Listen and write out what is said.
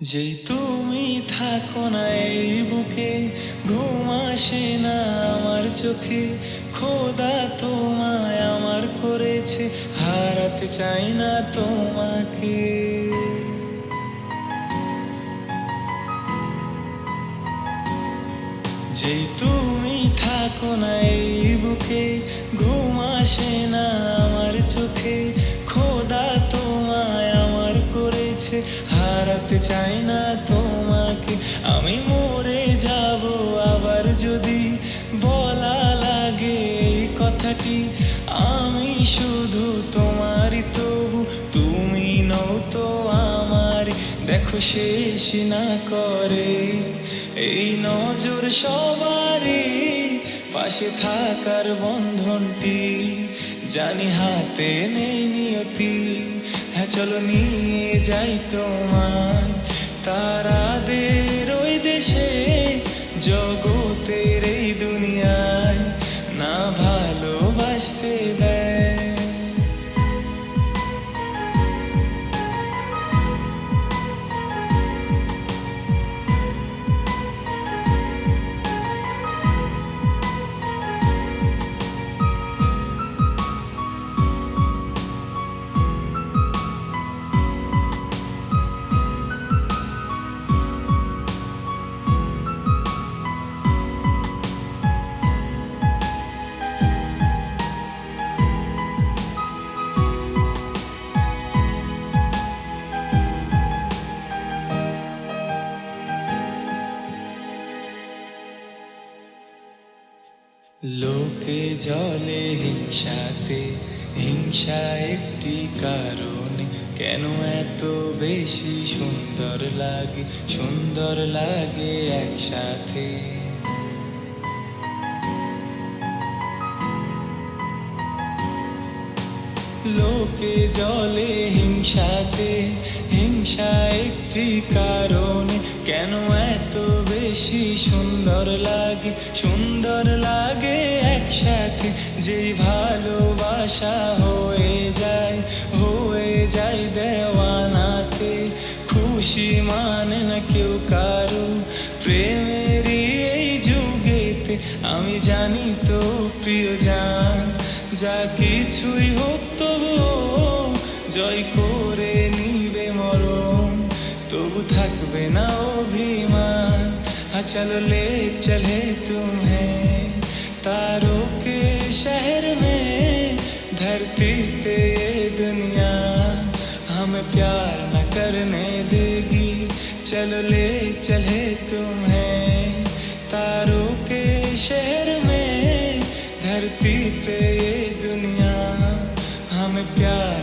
যেই তুমি থাকো না এই বুকে, ঘুম আসে না আমার চোখে। খোদা তোমায় আমার করেছে, হারাতে চাই না তোমাকে। যেই তুমি থাকো না এই বুকে, ঘুম আসে না চাই না তোমাকে, আমি মরে যাব। আবার যদি বলা লাগে এই কথাটি, আমি শুধু তোমারই, তবু তুমি নও তো আমার। দেখো শেষ না করে এই নজর সবারই, পাশে থাকার বন্ধনটি জানি হাতে নেই নিয়তি। হ্যাঁ চলো নিয়ে যাই তোমার তারাদের ওই দেশে জগতের এই দুনিয়ায় না ভালোবাসতে লোকে জলে হিংসাতে, হিংসা একটি কারণে। কেন এত বেশি সুন্দর লাগে সুন্দর লাগে একসাথে? লোকে জলে হিংসাতে, হিংসা একটি কারণে। কেন এত বেশি সুন্দর লাগে সুন্দর লাগে একসাথে। যে ভালোবাসা হয়ে যায় হয়ে যায় দেওয়ানাতে। খুশি মানে না কেউ কারও। প্রেমেরই এই যুগেতে আমি জানি তো প্রিয় জান যা কিছুই হোক তবু জয় করে নিবে মরণ। তবু থাকবে না অভিমান। हाँ चलो ले, चले तुम्हें। तारों के शहर में धरती पे ये दुनिया हम प्यार न करने देगी। चलो ले, चले तुम्हें। तारों के शहर में धरती पे ये दुनिया हम प्यार